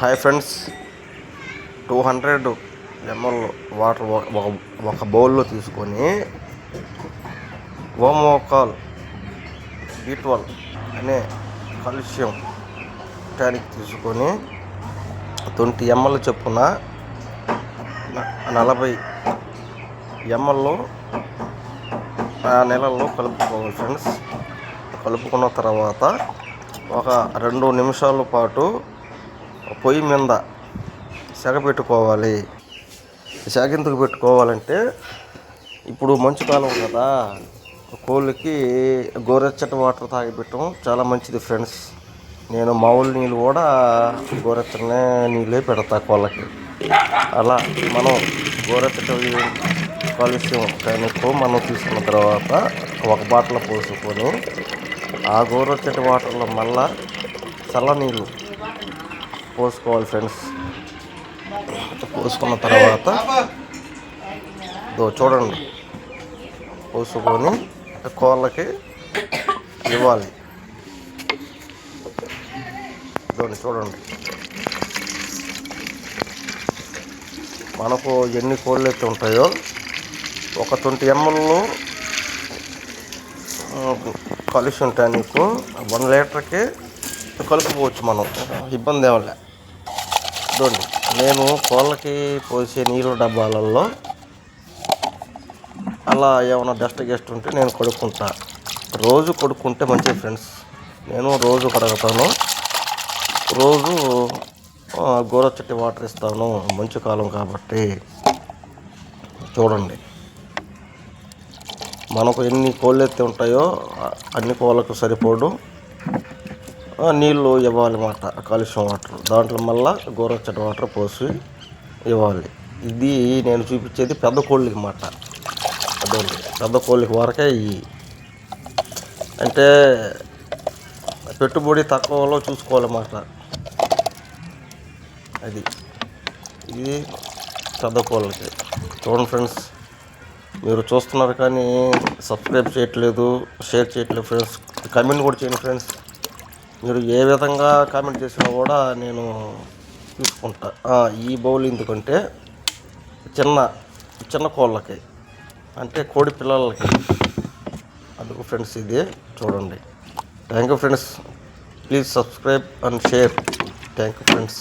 Hi friends. Two hundred ML water ఒక ఒక బౌల్లో తీసుకొని ఓమోకాల్ బీ ట్వెల్వ్ అనే కాల్షియం టానిక్ తీసుకొని ట్వంటీ ఎంఎల్ చొప్పున నలభై ఎంఎల్లో ఆ నెలల్లో కలుపుకోవాలి ఫ్రెండ్స్. కలుపుకున్న తర్వాత ఒక రెండు నిమిషాల పాటు పొయ్యి మీద సెగ పెట్టుకోవాలి. సెగ ఎందుకు పెట్టుకోవాలంటే ఇప్పుడు మంచు కాలం కదా కోళ్ళకి గోరెచ్చటి వాటర్ తాగిపెట్టడం చాలా మంచిది ఫ్రెండ్స్. నేను మామూలు నీళ్ళు కూడా గోరెచ్చనే నీళ్ళే పెడతా కోళ్ళకి. అలా మనం గోరెచ్చటి కాలుష్యం కనుక మనం తీసుకున్న తర్వాత ఒక బాటలో పోసుకొని ఆ గోరెచ్చటి వాటర్లో మళ్ళా చల్ల నీళ్ళు పోసుకోవాలి ఫ్రెండ్స్. పోసుకున్న తర్వాత చూడండి. పోసుకొని కోళ్ళకి ఇవ్వాలి. ఇదిగోండి చూడండి. మనకు ఎన్ని కోళ్ళు అయితే ఉంటాయో ఒక ట్వంటీ ఎంఎల్లు కలిసి ఉంటాయి నీకు వన్ లీటర్కి కలుపుకోవచ్చు మనం. ఇబ్బంది ఏమలే చూడండి. నేను కోళ్ళకి పోసే నీళ్ళ డబ్బాలలో అలా ఏమైనా డస్ట్ గెస్ట్ ఉంటే నేను కొడుకుంటా రోజు కడుక్కుంటే మంచిది ఫ్రెండ్స్. నేను రోజు కడుగుతాను. రోజు గోరచ్చటి వాటర్ ఇస్తాను. మంచు కాలం కాబట్టి చూడండి. మనకు ఎన్ని కోళ్ళు ఎత్తి ఉంటాయో అన్ని కోళ్ళకు సరిపోడు. నీళ్ళు ఇవ్వాలి అన్నమాట కాలుష్యం వాటర్. దాంట్లో మళ్ళా గోరచ్చటి వాటర్ పోసి ఇవ్వాలి. ఇది నేను చూపించేది పెద్ద కోళ్ళకి అన్నమాట అదే పెద్ద కోళ్ళకి వరకే ఇవి అంటే పెట్టుబడి తక్కువలో చూసుకోవాలన్నమాట అది. ఇది పెద్ద కోళ్ళకి. చూడండి ఫ్రెండ్స్ మీరు చూస్తున్నారు కానీ సబ్స్క్రైబ్ చేయట్లేదు షేర్ చేయట్లేదు ఫ్రెండ్స్. కమెంట్ కూడా చేయండి ఫ్రెండ్స్. మీరు ఏ విధంగా కామెంట్ చేసినా కూడా నేను చూసుకుంటా. ఈ బౌల్ ఎందుకంటే చిన్న చిన్న కోళ్ళకి అంటే కోడి పిల్లలకి. అందుకు ఫ్రెండ్స్ ఇది చూడండి. Thank you friends please subscribe and share thank you friends